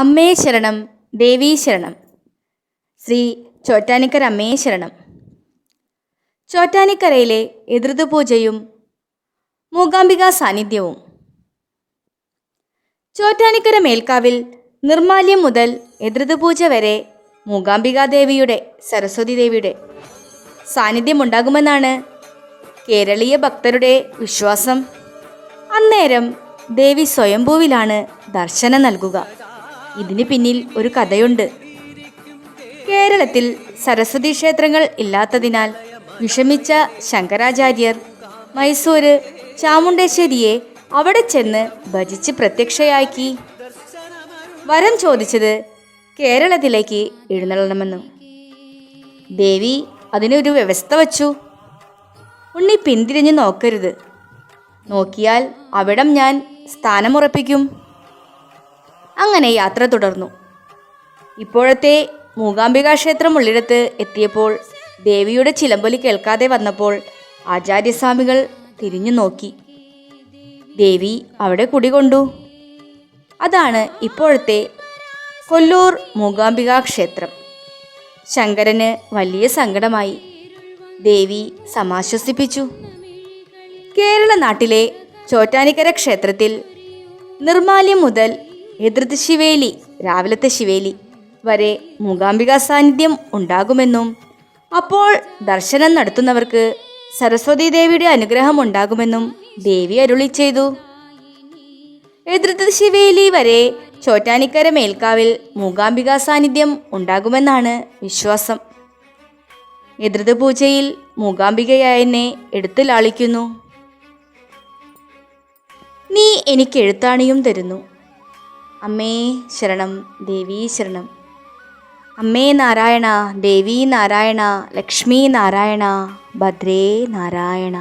അമ്മേ ശരണം ദേവീ ശരണം. ശ്രീ ചോറ്റാനിക്കര അമ്മേ ശരണം. ചോറ്റാനിക്കരയിലെ എതിർതുപൂജയും മൂകാംബിക സാന്നിധ്യവും. ചോറ്റാനിക്കര മേൽക്കാവിൽ നിർമാല്യം മുതൽ എതിർതുപൂജ വരെ മൂകാംബികാ ദേവിയുടെ സരസ്വതി ദേവിയുടെ സാന്നിധ്യമുണ്ടാകുമെന്നാണ് കേരളീയ ഭക്തരുടെ വിശ്വാസം. അന്നേരം ദേവി സ്വയംഭൂവിലാണ് ദർശനം നൽകുക. ഇതിന് പിന്നിൽ ഒരു കഥയുണ്ട്. കേരളത്തിൽ സരസ്വതി ക്ഷേത്രങ്ങൾ ഇല്ലാത്തതിനാൽ വിഷമിച്ച ശങ്കരാചാര്യർ മൈസൂര് ചാമുണ്ടേശ്വരിയെ അവിടെ ചെന്ന് ഭജിച്ച് പ്രത്യക്ഷയാക്കി. വരം ചോദിച്ചത് കേരളത്തിലേക്ക് എഴുന്നള്ളണമെന്നു. ദേവി അതിനൊരു വ്യവസ്ഥ വച്ചു. ഉണ്ണി പിന്തിരിഞ്ഞ് നോക്കരുത്. നോക്കിയാൽ അവിടം ഞാൻ സ്ഥാനമുറപ്പിക്കും. അങ്ങനെ യാത്ര തുടർന്നു. ഇപ്പോഴത്തെ മൂകാംബിക ക്ഷേത്രം ഉള്ളിടത്ത് എത്തിയപ്പോൾ ദേവിയുടെ ചിലമ്പൊലി കേൾക്കാതെ വന്നപ്പോൾ ആചാര്യസ്വാമികൾ തിരിഞ്ഞു നോക്കി. ദേവി അവിടെ കുടികൊണ്ടു അതാണ് ഇപ്പോഴത്തെ കൊല്ലൂർ മൂകാംബിക ക്ഷേത്രം. ശങ്കരന് വലിയ സങ്കടമായി. ദേവി സമാശ്വസിപ്പിച്ചു. കേരള നാട്ടിലെ ചോറ്റാനിക്കര ക്ഷേത്രത്തിൽ നിർമാല്യം മുതൽ എതിർത്ത് ശിവേലി രാവിലത്തെ ശിവേലി വരെ മൂകാംബിക സാന്നിധ്യം ഉണ്ടാകുമെന്നും അപ്പോൾ ദർശനം നടത്തുന്നവർക്ക് സരസ്വതി ദേവിയുടെ അനുഗ്രഹം ഉണ്ടാകുമെന്നും ദേവി അരുളി ചെയ്തു. എതിർത്ത് ശിവേലി വരെ ചോറ്റാനിക്കര മേൽക്കാവിൽ മൂകാംബിക സാന്നിധ്യം ഉണ്ടാകുമെന്നാണ് വിശ്വാസം. എതിർത്ത് പൂജയിൽ മൂകാംബികയായെന്നെ എടുത്തു ലാളിക്കുന്നു. നീ എനിക്ക് എഴുത്താണിയും തരുന്നു. അമ്മേ ശരണം ദേവീ ശരണം. അമ്മേ നാരായണ ദേവീ നാരായണ ലക്ഷ്മി നാരായണ ഭദ്രേ നാരായണ.